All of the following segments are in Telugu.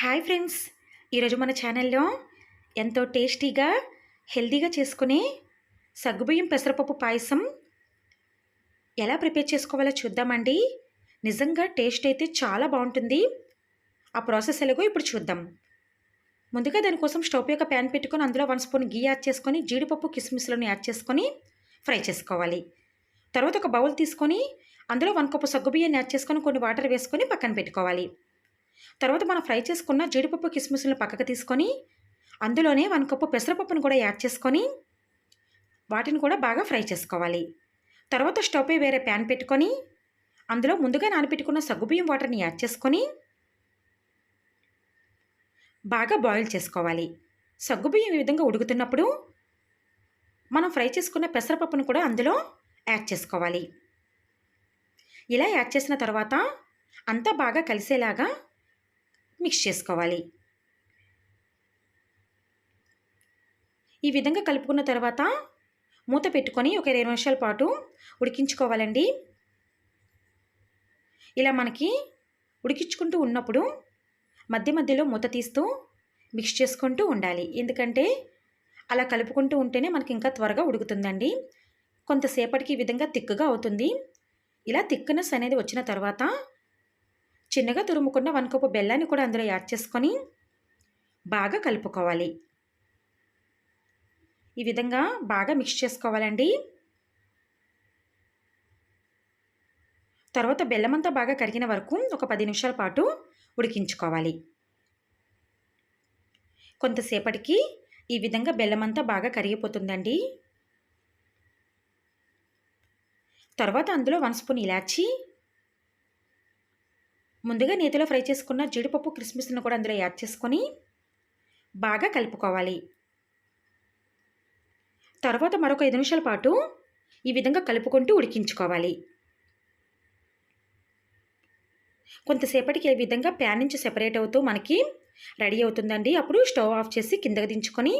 Hi friends. ఈరోజు మన ఛానల్లో ఎంతో టేస్టీగా హెల్దీగా చేసుకునే సగ్గుబియ్యం పెసరపప్పు పాయసం ఎలా ప్రిపేర్ చేసుకోవాలో చూద్దామండి. నిజంగా టేస్ట్ అయితే చాలా బాగుంటుంది. ఆ ప్రాసెస్ ఎలాగో ఇప్పుడు చూద్దాం. ముందుగా దానికోసం స్టవ్ యొక్క ప్యాన్ పెట్టుకొని అందులో వన్ స్పూన్ గీ యాడ్ చేసుకొని జీడిపప్పు కిస్మిస్లను యాడ్ చేసుకొని ఫ్రై చేసుకోవాలి. తర్వాత ఒక బౌల్ తీసుకొని అందులో వన్ కప్పు సగ్గుబియ్యాన్ని యాడ్ చేసుకొని కొన్ని వాటర్ వేసుకొని పక్కన పెట్టుకోవాలి. తర్వాత మనం ఫ్రై చేసుకున్న జీడిపప్పు కిస్మిస్లను పక్కకు తీసుకొని అందులోనే వన్ కప్పు పెసరపప్పును కూడా యాడ్ చేసుకొని వాటిని కూడా బాగా ఫ్రై చేసుకోవాలి. తర్వాత స్టవ్ పై వేరే ప్యాన్ పెట్టుకొని అందులో ముందుగా నానబెట్టుకున్న సగ్గుబియ్యం వాటర్ని యాడ్ చేసుకొని బాగా బాయిల్ చేసుకోవాలి. సగ్గుబియ్యం ఈ విధంగా ఉడుకుతున్నప్పుడు మనం ఫ్రై చేసుకున్న పెసరపప్పును కూడా అందులో యాడ్ చేసుకోవాలి. ఇలా యాడ్ చేసిన తర్వాత అంతా బాగా కలిసేలాగా మిక్స్ చేసుకోవాలి. ఈ విధంగా కలుపుకున్న తర్వాత మూత పెట్టుకొని ఒక ఇరవై నిమిషాల పాటు ఉడికించుకోవాలండి. ఇలా మనకి ఉడికించుకుంటూ ఉన్నప్పుడు మధ్య మధ్యలో మూత తీస్తూ మిక్స్ చేసుకుంటూ ఉండాలి. ఎందుకంటే అలా కలుపుకుంటూ ఉంటేనే మనకి ఇంకా త్వరగా ఉడుకుతుందండి. కొంతసేపటికి ఈ విధంగా తిక్కుగా అవుతుంది. ఇలా థిక్నెస్ అనేది వచ్చిన తర్వాత చిన్నగా తురుముకున్న వన్ కప్పు బెల్లాన్ని కూడా అందులో యాడ్ చేసుకొని బాగా కలుపుకోవాలి. ఈ విధంగా బాగా మిక్స్ చేసుకోవాలండి. తర్వాత బెల్లం అంతా బాగా కరిగిన వరకు ఒక పది నిమిషాల పాటు ఉడికించుకోవాలి. కొంతసేపటికి ఈ విధంగా బెల్లం అంతా బాగా కరిగిపోతుందండి. తర్వాత అందులో వన్ స్పూన్ ఇలాచి ముందుగా నేతిలో ఫ్రై చేసుకున్న జీడిపప్పు క్రిస్మస్ను కూడా అందులో యాడ్ చేసుకొని బాగా కలుపుకోవాలి. తర్వాత మరొక ఐదు నిమిషాల పాటు ఈ విధంగా కలుపుకుంటూ ఉడికించుకోవాలి. కొంతసేపటికి ఈ విధంగా ప్యాన్ నుంచి సెపరేట్ అవుతూ మనకి రెడీ అవుతుందండి. అప్పుడు స్టవ్ ఆఫ్ చేసి కిందకి దించుకొని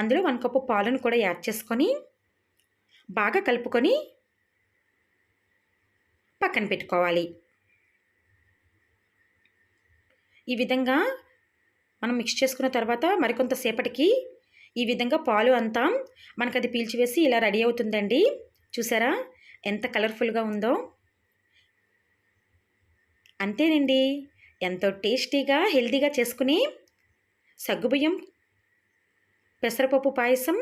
అందులో వన్ కప్పు పాలను కూడా యాడ్ చేసుకొని బాగా కలుపుకొని పక్కన పెట్టుకోవాలి. ఈ విధంగా మనం మిక్స్ చేసుకున్న తర్వాత మరికొంతసేపటికి ఈ విధంగా పాలు అంతా మనకు అది పీల్చివేసి ఇలా రెడీ అవుతుందండి. చూసారా? ఎంత కలర్ఫుల్గా ఉందో. అంతేనండి. ఎంతో టేస్టీగా హెల్తీగా చేసుకుని సగ్గుబియ్యం పెసరపప్పు పాయసం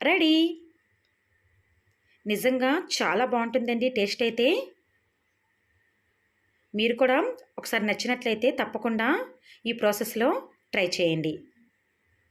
రెడీ. నిజంగా చాలా బాగుంటుందండి టేస్ట్ అయితే. మీరు కూడా ఒకసారి నచ్చినట్లయితే తప్పకుండా ఈ ప్రాసెస్లో ట్రై చేయండి.